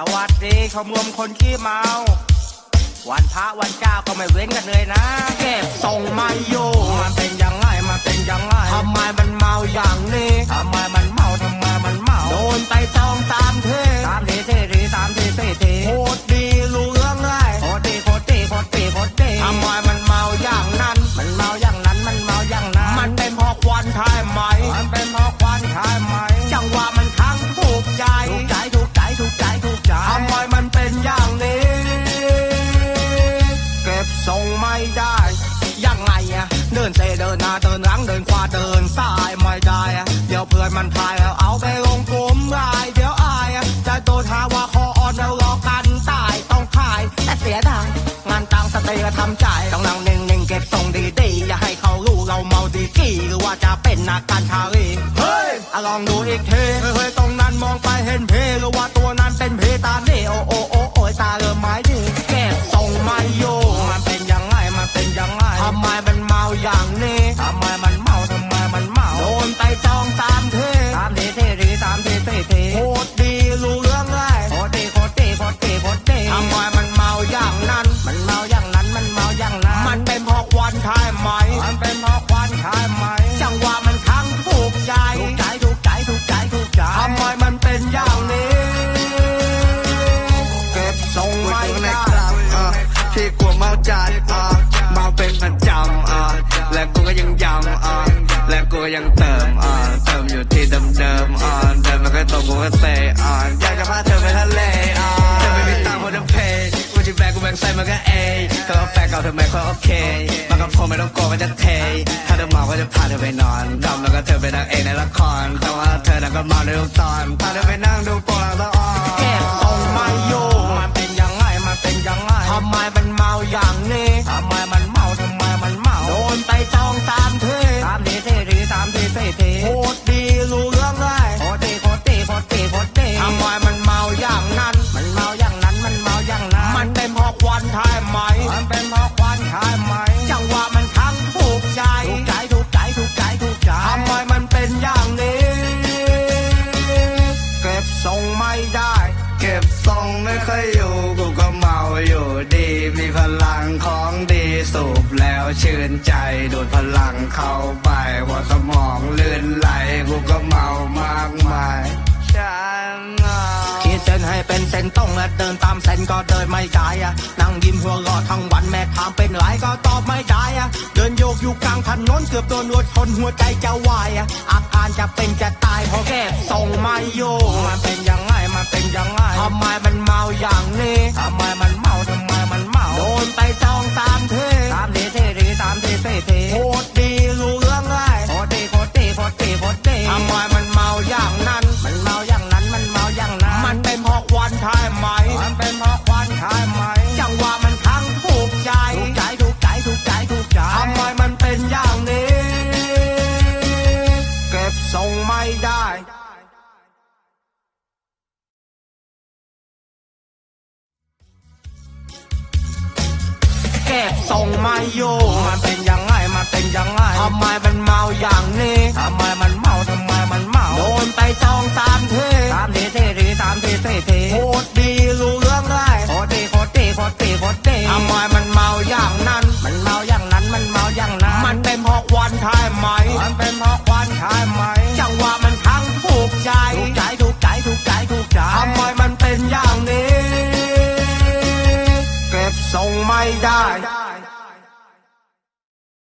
สวัสดีชมรมคนขี้เมา วันพระวันเจ้าก็ไม่เว้นกันเลยนะ เก็บส่งไม่อยู่มันเป็นยังไงมันเป็นยังไงทำไมมันเมาอย่างนี้ทำไมมันเมาทำไม นเซเดินหน้าเดินหลังเดินขวาเดินซ้ายไม่ได้ เดี๋ยวเพื่อนมันพายเอาเอาไปลงกลุ่มรายเดี๋ยวอายจะโดนหาว่าคออ่อนแล้วรอกันตายต้องขายแต่เสียดายงานตังสเตย์ทำใจต้องนั่งนิ่งๆเก็บทรงดีๆอย่าให้เขารู้เราเมาดีกี่หรือว่าจะเป็นนักการชาลี ก็ยังเติมอะเติมอยู่ที่เดิมๆอะเดิมมันก็ตกกูก็เซอะอยากจะพาเธอไปทะเลอะเธอไม่มีตังค์พอจะเพย์กูจะแบกกูแบกใส่มันก็เอเธอเอาแฟนเก่าเธอไม่ค่อยโอเคมันก็พอไม่ต้องกลัวมันจะเท ถ้าเธอเมาก็จะพาเธอไปนอนดำแล้วก็เธอไปนางเอกในละครแต่ว่าเธอนั้นก็เมาในทุกตอนพาเธอไปนั่งดูโปรหลังตะออนเก็บทรงไม่อยู่ ชื่นใจดูดพลังเข้าไปหัวสมองลื่นไหลกูก็เมามากมายฉันเมาขีดเส้นให้เป็นเส้นตรงและเดินตามเส้นก็เดินไม่ได้อะนั่งยิ้มหัวเรอทั้งวันแม่ถามเป็นไรก็ตอบไม่ได้อะเดินโยกอยู่กลางถนนเกือบโดนรถชนหัวใจจะวายอะอาการจะเป็นจะตายเพราะเก็บทรงไม่อยู่ บทรงไมโยมัน